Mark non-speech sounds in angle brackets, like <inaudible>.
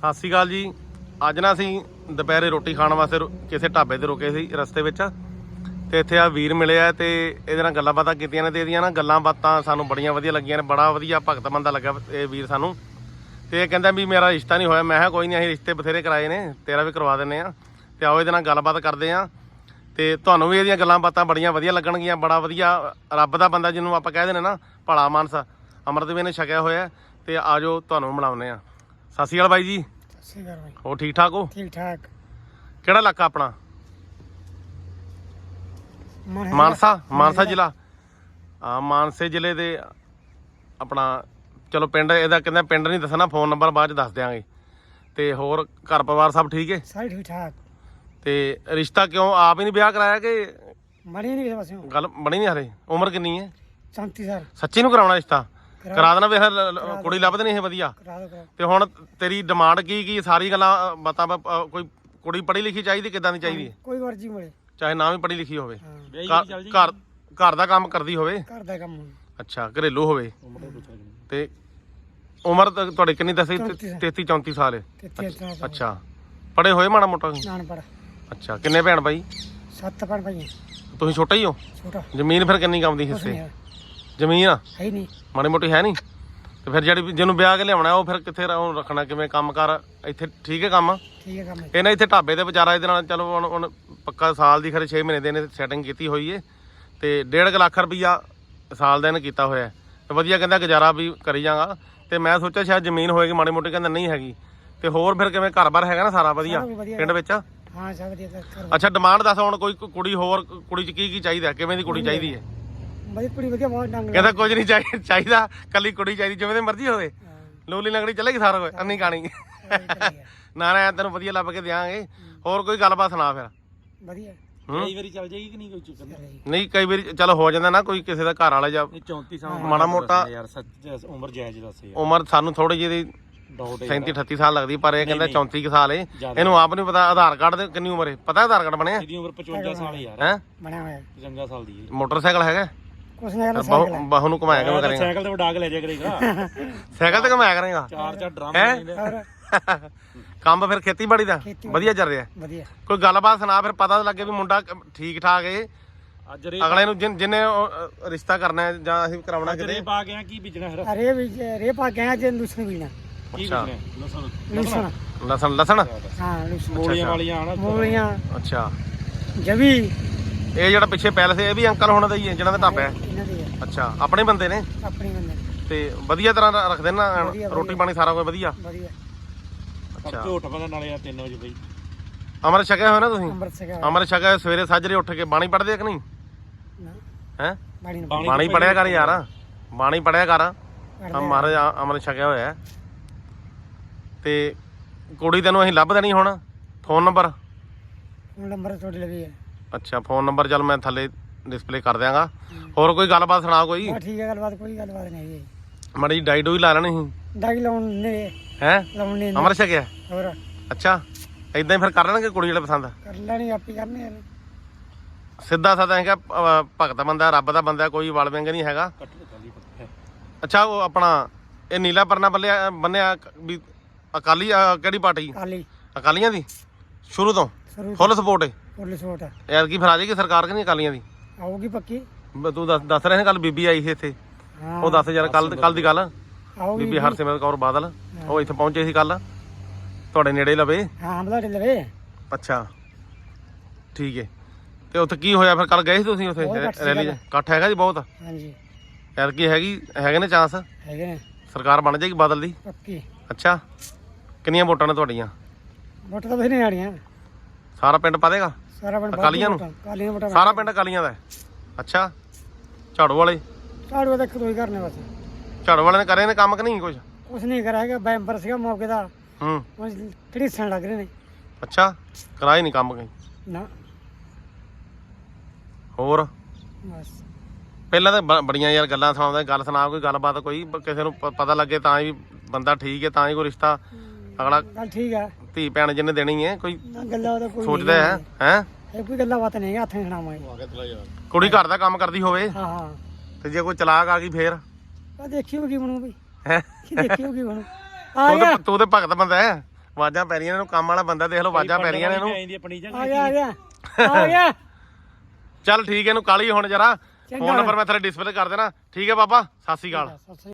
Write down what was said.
ਸਤਿ ਸ਼੍ਰੀ ਅਕਾਲ ਜੀ। ਅੱਜ ਨਾ ਅਸੀਂ ਦੁਪਹਿਰੇ ਰੋਟੀ ਖਾਣ ਵਾਸਤੇ ਰੁ- ਕਿਸੇ ਢਾਬੇ ਤੇ ਰੁਕੇ ਸੀ ਰਸਤੇ ਵਿੱਚ। ਤੇ ਇੱਥੇ ਆ ਵੀਰ ਮਿਲਿਆ ਤੇ ਇਹਦੇ ਨਾਲ ਗੱਲਾਂ ਬਾਤਾਂ ਕੀਤੀਆਂ ਨੇ ਤੇ ਇਹਦੀਆਂ ਨਾ ਗੱਲਾਂ ਬਾਤਾਂ ਸਾਨੂੰ ਬੜੀਆਂ ਵਧੀਆ ਲੱਗੀਆਂ ਨੇ, ਬੜਾ ਵਧੀਆ ਭਗਤ ਬੰਦਾ ਲੱਗਾ ਇਹ ਵੀਰ ਸਾਨੂੰ। ਤੇ ਇਹ ਕਹਿੰਦਾ ਵੀ ਮੇਰਾ ਰਿਸ਼ਤਾ ਨਹੀਂ ਹੋਇਆ। ਮੈਂ ਕਿਹਾ ਕੋਈ ਨਹੀਂ, ਅਸੀਂ ਰਿਸ਼ਤੇ ਬਥੇਰੇ ਕਰਾਏ ਨੇ, ਤੇਰਾ ਵੀ ਕਰਵਾ ਦਿੰਨੇ ਆ। ਤੇ ਆਓ ਇਹਦੇ ਨਾਲ ਗੱਲਬਾਤ ਕਰਦੇ ਆ। ਤੇ ਤੁਹਾਨੂੰ ਵੀ ਇਹਦੀਆਂ ਗੱਲਾਂ ਬਾਤਾਂ ਬੜੀਆਂ ਵਧੀਆ ਲੱਗਣਗੀਆਂ, ਬੜਾ ਵਧੀਆ ਰੱਬ ਦਾ ਬੰਦਾ ਜਿਹਨੂੰ ਆਪਾਂ ਕਹਿ ਦਿੰਦੇ ਨਾ, ਭਲਾ ਮਾਨਸ, ਅੰਮ੍ਰਿਤ ਵੀ ਨੇ ਛਕਿਆ ਹੋਇਆ। ਤੇ ਆਜੋ, ਤੁਹਾਨੂੰ ਮਿਲਾਉਂਦੇ ਆ। ਸਤਿ ਸ਼੍ਰੀ ਅਕਾਲ ਬਾਈ ਜੀ। ਸਤਿ ਸ਼੍ਰੀ ਅਕਾਲ ਹੋਰ ਠੀਕ ਠਾਕ ਹੋ? ਠੀਕ ਠਾਕ ਕਿਹੜਾ ਇਲਾਕਾ ਆਪਣਾ? ਮਨ- ਮਾਨਸਾ ਮਾਨਸਾ ਜ਼ਿਲ੍ਹਾ। ਆ ਮਾਨਸੇ ਜ਼ਿਲ੍ਹੇ ਦੇ ਆਪਣਾ ਚਲੋ ਪਿੰਡ ਇਹਦਾ ਕਹਿੰਦਾ ਪਿੰਡ ਨਹੀਂ ਦੱਸਣਾ ਫੋਨ ਨੰਬਰ ਬਾਅਦ ਚ ਦੱਸ ਦਿਆਂਗੇ। ਤੇ ਹੋਰ ਘਰ ਪਰਿਵਾਰ ਸਭ ਠੀਕ ਹੈ ਸਾਰੇ ਠੀਕ ਠਾਕ ਤੇ ਰਿਸ਼ਤਾ ਕਿਉਂ ਆਪ ਹੀ ਨਹੀਂ ਵਿਆਹ ਕਰਾਇਆ ਕਿ ਮਣੀ ਨਹੀਂ ਕਿਸੇ ਪਾਸਿਓਂ। ਗੱਲ ਬਣੀ ਨਹੀਂ ਹਰੇ ਉਮਰ ਕਿੰਨੀ ਹੈ 34 ਸਾਲ। ਸੱਚੀ ਨੂੰ ਕਰਾਉਣਾ ਰਿਸ਼ਤਾ? ਕਰਾ- ਦੇਣਾ ਵੇਖ ਕੁੜੀ ਲੱਭਦੇ ਨਹੀਂ ਇਹ ਵਧੀਆ। ਕਰਾ ਦੋ ਕਰਾ ਤੇ ਹੁਣ ਤੇਰੀ ਡਿਮਾਂਡ ਕੀ ਕੀ ਸਾਰੀ ਗੱਲਾਂ ਅ, ਬਾਤਾਂ ਬ- ਅ, ਕੋਈ ਕੁੜੀ ਪੜ੍ਹੀ ਲਿਖੀ ਚਾਹੀਦੀ ਕਿਦਾਂ ਦੀ ਚਾਹੀਦੀ? ਹੈ ਕੋਈ ਮਰਜ਼ੀ ਮਿਲੇ। ਚਾਹੇ ਨਾ ਵੀ ਪੜ੍ਹੀ ਲਿਖੀ ਹੋਵੇ। ਹਾਂ। ਘਰ ਘਰ ਘਰ ਦਾ ਕੰਮ ਕਰਦੀ ਹੋਵੇ। ਘਰ ਦਾ ਕੰਮ ਹੋਵੇ। ਅੱਛਾ ਘਰੇਲੂ ਹੋਵੇ। ਤੇ ਉਮਰ ਤਾਂ ਤੁਹਾਡੀ ਕਿੰਨੀ ਦੱਸੀ? ਚੌਂਤੀ ਸਾਲ। 33 34 ਸਾਲ ਹੈ। ਤੇ ਤੇਲ ਦਾ ਅੱਛਾ। ਪੜੇ ਹੋਏ ਮਾੜਾ ਮੋਟਾ ਨਾਨ ਪੜ ਅੱਛਾ ਕਿੰਨੇ ਭੈਣ ਭਾਈ? ਸੱਤ ਪੜ ਭਾਈ ਤੁਸੀਂ ਛੋਟਾ ਹੀ ਹੋ? ਛੋਟਾ। ਜ਼ਮੀਨ ਫਿਰ ਕਿੰਨੀ ਕੰਮ ਦੀ ਕੁਛ ਹਿੱਸੇ? ਨਹੀਂ। ਹੈ ਜ਼ਮੀਨ ਆ? ਹੈ ਹੀ ਨਹੀਂ। ਮਾੜੀ ਮੋਟੀ ਹੈ ਨਹੀਂ? ਤੇ ਫਿਰ ਜਿਹੜੀ ਜਿਹਨੂੰ ਵਿਆਹ ਕੇ ਲਿਆਉਣਾ ਉਹ ਫਿਰ ਕਿੱਥੇ ਰੱਖਣਾ ਕਿਵੇਂ ਕੰਮ ਕਰ ਇੱਥੇ ਠੀਕ ਹੈ ਕੰਮ? ਠੀਕ ਹੈ ਕੰਮ। ਇਹਨਾਂ ਇੱਥੇ ਢਾਬੇ ਤੇ ਵਿਚਾਰਾ ਇਹਦੇ ਨਾਲ ਚਲੋ ਹੁਣ ਹੁਣ ਪੱਕਾ ਸਾਲ ਦੀ ਖਰੇ 6 ਮਹੀਨੇ ਦੇ ਇਹਨੇ ਸੈਟਿੰਗ ਕੀਤੀ ਹੋਈ ਏ। ਤੇ 1.5 ਲੱਖ ਰੁਪਈਆ ਸਾਲ ਦਾ ਇਹਨੇ ਕੀਤਾ ਹੋਇਆ। ਤੇ ਵਧੀਆ ਕਹਿੰਦਾ ਗੁਜ਼ਾਰਾ ਵੀ ਕਰੀ ਜਾਗਾ। ਤੇ ਮੈਂ ਸੋਚਿਆ ਸ਼ਾਇਦ ਜ਼ਮੀਨ ਹੋਏਗੀ ਮਾੜੀ ਮੋਟੀ ਕਹਿੰਦਾ ਨਹੀਂ ਹੈਗੀ। ਤੇ ਹੋਰ ਫਿਰ ਕਿਵੇਂ ਘਰ-ਬਾਰ ਹੈਗਾ ਨਾ ਸਾਰਾ ਵਧੀਆ? ਪਿੰਡ ਵਿੱਚ? ਹਾਂ ਸਭ ਵਧੀਆ ਅੱਛਾ ਡਿਮਾਂਡ ਦੱਸ ਹੁਣ ਕੋਈ ਕੁੜੀ ਹੋਰ ਕੁੜੀ ਚ ਕੀ ਕੀ ਚਾਹੀਦਾ? ਕਿਵੇਂ ਦੀ ਕੁੜੀ ਚਾਹੀਦੀ ਹੈ ਵਧੀਆ ਕੁੜੀ ਵਧੀਆ ਬਹੁਤ ਡੰਗ ਕਹਿੰਦਾ ਕੁਝ ਨਹੀਂ ਚਾਹੀ- ਚਾਹੀਦਾ ਕੱਲੀ ਕੁੜੀ ਚਾਹੀਦੀ ਜਿਵੇਂ ਦੀ ਮਰਜ਼ੀ ਹੋਵੇ। ਲੋਲੀ ਲੰਗੜੀ ਚੱਲੇਗੀ ਸਾਰਾ ਕੁਝ ਅੰਨੀ ਕਾਣੀ ਨਾ ਨਾ ਐਂ ਤੈਨੂੰ ਵਧੀਆ ਲੱਭ ਕੇ ਦਿਆਂਗੇ। ਹੋਰ ਕੋਈ ਗੱਲਬਾਤ ਸੁਣਾ ਫਿਰ। ਵਧੀਆ? ਕਈ ਵਾਰੀ ਚੱਲ ਜਾਏਗੀ ਕਿ ਨਹੀਂ ਕੋਈ ਚੱਕਰ? ਨਹੀਂ ਨਹੀਂ ਕਈ ਵਾਰੀ ਚਲ ਹੋ ਜਾਂਦਾ ਨਾ ਕੋਈ ਕਿਸੇ ਦਾ ਘਰ ਵਾਲਾ ਜਾਂ ਇਹ 34 ਸਾਲ ਮਾੜਾ ਮੋਟਾ- ਯਾਰ ਸੱਚ ਉਮਰ ਜਾਇਜ਼ ਦੱਸ ਯਾਰ। ਉਮਰ ਸਾਨੂੰ ਥੋੜੀ ਜਿਹੀ ਡਾਊਟ 37 38 ਸਾਲ ਲੱਗਦੀ ਪਰ ਇਹ ਕਹਿੰਦਾ ਨਹੀਂ। 34 ਕੁ ਸਾਲ ਏ। ਜ਼ਿਆਦਾ। ਇਹਨੂੰ ਆਪ ਨਹੀਂ ਪਤਾ ਆਧਾਰ ਕਾਰਡ ਦੇ ਕਿੰਨੀ ਉਮਰ ਹੈ ਪਤਾ ਆਧਾਰ ਕਾਰਡ ਬਣਿਆ? ਇਹਦੀ ਉਮਰ 55 ਸਾਲ ਯਾਰ। ਹੈ? ਬਣਿਆ ਹੋਇਆ। 55 ਸਾਲ ਦੀ ਹੈ ਮੋਟਰਸਾਈਕਲ ਹੈਗਾ? ਕੁਛ ਨਹੀਂ ਹੈਗਾ ਸਾਈਕਲ ਬਾਹੂ ਬਾਹੂ ਨੂੰ ਘੁਮਾਇਆ ਕਿਵੇਂ ਕਰੇਗਾ? ਸਾਈਕਲ ਤੇ ਡਾਗ ਲੈ ਜਾ ਕਰੇਗਾ <laughs> ਸਾਈਕਲ ਤੇ ਘੁਮਾਇਆ ਕਰੇਗਾ? ਚਾਰ ਚਾਰ ਡਰਮ ਹੈਂ? ਲੈਂਦੇ ਹੋਰ <laughs> ਕੰਮ ਫਿਰ ਖੇਤੀਬਾੜੀ ਦਾ? ਖੇਤੀਬਾੜੀ। ਵਧੀਆ ਚੱਲ ਰਿਹਾ? ਵਧੀਆ। ਕੋਈ ਗੱਲਬਾਤ ਸੁਣਾ ਫਿਰ ਪਤਾ ਲੱਗੇ ਵੀ ਮੁੰਡਾ ਠੀਕ ਠਾਕ ਏ। ਅੱਜ ਰੇ ਅਗਲੇ ਨੂੰ ਜਿਨ- ਜਿਹਨੇ ਉਹ, ਅ, ਰਿਸ਼ਤਾ ਕਰਨਾ ਹੈ ਜਾਂ ਅਸੀਂ ਕਰਾਉਣਾ ਅੱਜ ਕਿਤੇ। ਰੇ ਪਾ ਗਿਆ ਕੀ ਬੀਜਣਾ ਫਿਰ? ਅਰੇ ਵੀ ਰੇ ਪਾ ਗਿਆ ਜੇ ਲੂਸਣ ਵੀਣਾ ਕੀ ਅੱਛਾ। ਬੀਜਣਾ? ਲਸਣ। ਲੂਸਣ। ਲਸਣ ਲਸਣ? ਹਾਂ ਲੂਸਣ। ਮੂਲੀਆਂ ਵਾਲੀਆਂ ਹਨਾ ਮੂਲੀਆਂ। ਅੱਛਾ। ਜਵੀ। ਇਹ ਜਿਹੜਾ ਪਿੱਛੇ ਪੈਲਸ ਹੈ ਇਹ ਵੀ ਅੰਕਲ ਹੋਣਾ ਦਾ ਹੀ ਹੈ ਜਿਹਨਾਂ ਦਾ ਢਾਬਾ ਹੈ। ਇਹਨਾਂ ਦੀ ਹੈ। ਅੱਛਾ ਆਪਣੇ ਬੰਦੇ ਨੇ? ਆਪਣੀ ਬੰਦੇ ਤੇ ਵਧੀਆ ਤਰ੍ਹਾਂ ਦਾ ਰੱਖਦੇ ਨਾ ਵਧੀਆ, ਰੋਟੀ ਵਧੀਆ। ਪਾਣੀ ਸਾਰਾ ਕੁਝ ਵਧੀਆ? ਵਧੀਆ। ਅੱਛਾ। ਝੋਟ ਪਤਾ ਨਾਲੇ ਆ 3 ਵਜੇ ਬਈ। ਅਮਰ ਛਕਿਆ ਹੋਇਆ ਨਾ ਤੁਸੀਂ? ਅੰਮ੍ਰਿਤ ਸਿੰਘ ਅਮਰ ਛਕਿਆ ਸਵੇਰੇ ਸਾਜਰੇ ਉੱਠ ਕੇ ਬਾਣੀ ਪੜ੍ਹਦੇ ਆ ਕਿ ਨਹੀਂ? ਨਾ। ਹੈ? ਨਾ ਬਾਣੀ ਪੜਿਆ ਕਰ ਯਾਰ। ਬਾਣੀ ਪੜਿਆ ਕਰ। ਆ ਪੜ੍ਹਦੇ ਮਹਾਰਾਜ ਆ- ਅਮਰ ਛਕਿਆ ਹੋਇਆ ਹੈ। ਤੇ ਕੁੜੀ ਤੈਨੂੰ ਅਸੀਂ ਲੱਭ ਦੇਣੀ ਹੁਣ? Phone number? ਹੁਣ ਨੰਬਰ ਤੁਹਾਡੇ ਲਵੇ ਹੈ ਅੱਛਾ ਫੋਨ ਨੰਬਰ ਚੱਲ ਮੈਂ ਥੱਲੇ ਡਿਸਪਲੇ ਕਰ ਦਿਆਂਗਾ। ਹੋਰ ਕੋਈ ਗੱਲਬਾਤ ਸੁਣਾ ਕੋਈ? ਹਾਂ ਠੀਕ ਹੈ ਗੱਲਬਾਤ ਕੋਈ ਗੱਲਬਾਤ ਨਹੀਂ ਹੈ ਮੜੀ ਜੀ ਡਾਈ ਡੂਈ ਲਾ ਲੈਣੀ ਸੀ? ਡਾਈ ਲਾਉਣ ਨੇ। ਹੈ? ਲਾਉਣ ਨੇ। ਅਮਰ ਛਕਿਆ? ਹੋਰ। ਅੱਛਾ ਇਦਾਂ ਹੀ ਫਿਰ ਕਰ ਲੈਣਗੇ ਕੁੜੀ ਜਿਹੜੇ ਪਸੰਦ? ਕਰ ਲੈਣੀ ਆਪੀ ਕਰਨੇ ਆ। ਸਿੱਧਾ ਸਾਦਾ ਹੈਗਾ ਭਗਤ ਬੰਦਾ ਰੱਬ ਦਾ ਬੰਦਾ ਕੋਈ ਵਲ ਵਿੰਗ ਨਹੀਂ ਹੈਗਾ। ਅੱਛਾ ਉਹ ਆਪਣਾ ਇਹ ਨੀਲਾ ਪਰਨਾ ਬੱਲਿਆ ਬੰਨਿਆ ਕ- ਵੀ ਅਕਾਲੀ ਕਿਹੜੀ ਪਾਰਟੀ? ਕਾਲੀ ਅਕਾਲੀਆਂ ਦੀ? ਸ਼ੁਰੂ ਤੋਂ? ਸ਼ੁਰੂ ਫੁੱਲ ਸਪੋਰਟ ਹੈ ਪੁਲਿਸ ਵੋਟ ਹੈ। ਯਾਰ ਕੀ ਫਿਰ ਆ ਜਾਏਗੀ ਸਰਕਾਰ ਕਿ ਨਹੀਂ ਅਕਾਲੀਆਂ ਦੀ? ਆਊਗੀ ਪੱਕੀ। ਬ- ਤੂੰ ਦੱਸ ਦੱਸ ਰਿਹਾ ਕੱਲ ਬੀਬੀ ਆਈ ਸੀ ਇੱਥੇ। ਹਾਂ। ਉਹ ਦੱਸ ਯਾਰ ਕੱਲ ਕੱਲ ਦੀ ਗੱਲ। ਆਊਗੀ ਬੀਬੀ ਹਰਸਿਮਰਤ ਕੌਰ ਬਾਦਲ ਉਹ ਇੱਥੇ ਪਹੁੰਚੇ ਸੀ ਕੱਲ ਤੁਹਾਡੇ ਨੇੜੇ ਲਵੇ। ਹਾਂ ਹਮਲਾ ਲਵੇ। ਅੱਛਾ। ਠੀਕ ਹੈ ਤੇ ਉੱਥੇ ਕੀ ਹੋਇਆ? ਫਿਰ ਕੱਲ ਗਏ ਸੀ ਤੁਸੀਂ ਉੱਥੇ ਬਹੁਤ ਸੀ ਰੈਲੀ 'ਚ। ਇਕੱਠ ਹੈਗਾ ਜੀ ਬਹੁਤ? ਹਾਂਜੀ। ਯਾਰ ਕੀ ਹੈਗੀ ਹੈਗੇ ਨੇ ਚਾਂਸ? ਹੈਗੇ ਨੇ। ਸਰਕਾਰ ਬਣ ਜਾਏਗੀ ਬਾਦਲ ਦੀ? ਪੱਕੀ। ਅੱਛਾ। ਕਿੰਨੀਆਂ ਵੋਟਾਂ ਨੇ ਤੁਹਾਡੀਆਂ? ਵੋਟ ਤਾਂ ਬਥੇਰੀਆਂ ਆਣੀਆਂ ਸਾਰਾ ਪਿੰਡ ਪਾਦੇਗਾ ਸਾਰਾ ਪਿੰਡ ਅਕਾਲੀਆਂ ਨੂੰ? ਕਾਲੀਆਂ ਵੋਟਾਂ ਸਾਰਾ ਪਿੰਡ ਅਕਾਲੀਆਂ ਦਾ ਹੈ। ਅੱਛਾ ਝਾੜੂ ਵਾਲੇ? ਝਾੜੂ ਦਾ ਕੋਈ ਕਰਨੇ ਬਸ। ਝਾੜੂ ਵਾਲੇ ਨੇ ਕਰੇ ਨੇ ਕੰਮ ਕਿ ਨਹੀਂ ਕੁਝ ਕੁਛ ਨਹੀਂ ਕਰਾਂਗਾ ਬੈਂਬਰ ਸੀਗਾ ਮੌਕੇ ਦਾ। ਹੂੰ। ਉਹ ਢੜੀਸਣ ਲੱਗ ਰਹੇ ਨੇ। ਅੱਛਾ ਕਰਾਈ ਨਹੀਂ ਕੰਮ ਕਈ? ਨਾ। ਹੋਰ? ਬਸ। ਪਹਿਲਾਂ ਤਾਂ ਬ- ਬੜੀਆਂ ਯਾਰ ਗੱਲਾਂ ਸੁਣਾਉਂਦਾ ਗੱਲ ਸੁਣਾ ਕੋਈ ਗੱਲਬਾਤ ਕੋਈ ਕਿਸੇ ਨੂੰ ਪ- ਪਤਾ ਲੱਗੇ ਤਾਂ ਹੀ ਬੰਦਾ ਠੀਕ ਹੈ ਤਾਂ ਹੀ ਕੋਈ ਰਿਸ਼ਤਾ ਅਗਲਾ ਗੱਲ ਠੀਕ ਆ ਧੀ ਭੈਣ ਜਿਹਨੇ ਦੇਣੀ ਹੈ ਕੋਈ ਨਾ ਗੱਲਾਂ ਉਹਦਾ ਕੋਈ ਸੋਚਦਾ ਹੈ ਹੈ। ਇਹ ਕੋਈ ਗੱਲਾਂ ਬਾਤ ਨਹੀਂ ਹੈ ਹੱਥ ਨਹੀਂ ਸੁਣਾਵਾਂਗੇ। ਕੁੜੀ ਘਰ ਦਾ ਕੰਮ ਕਰਦੀ ਹੋਵੇ ਹਾਂ ਹਾਂ। ਤੇ ਜੇ ਕੋਈ ਚਲਾਕ ਆ ਗਈ ਫੇਰ? ਆ ਦੇਖਿਓ ਕੀ ਬਣੂ ਵੀ। ਹੈ? ਕੀ ਦੇਖਿਓ ਕੀ ਬਣੂ ਆ ਤੂੰ ਗਿਆ। ਤੇ ਤੂੰ ਤੇ ਭਗਤ ਬੰਦਾ ਹੈ। ਆਵਾਜ਼ਾਂ ਪੈ ਰਹੀਆਂ ਨੇ ਇਹਨੂੰ ਕੰਮ ਵਾਲਾ ਬੰਦਾ ਦੇਖ ਲਓ ਆਵਾਜ਼ਾਂ ਪੈ ਰਹੀਆਂ ਨੇ ਇਹਨੂੰ। ਇਹਨੂੰ ਪਣੀ ਜਾਂ ਆ ਗਿਆ ਆ ਗਿਆ ਆ <laughs> ਗਿਆ। ਚੱਲ ਠੀਕ ਹੈ ਇਹਨੂੰ ਕਾਲੀ ਹੁਣ ਜਰਾ। ਚੰਗਾ। ਫੋਨ ਨੰਬਰ ਮੈਂ ਤੇਰੇ ਡਿਸਪਲੇ ਕਰ ਦੇਣਾ। ਠੀਕ ਹੈ ਬਾਬਾ? ਸਤਿ ਸ਼੍ਰੀ ਅਕਾਲ। ਸਤਿ ਸ੍ਰੀ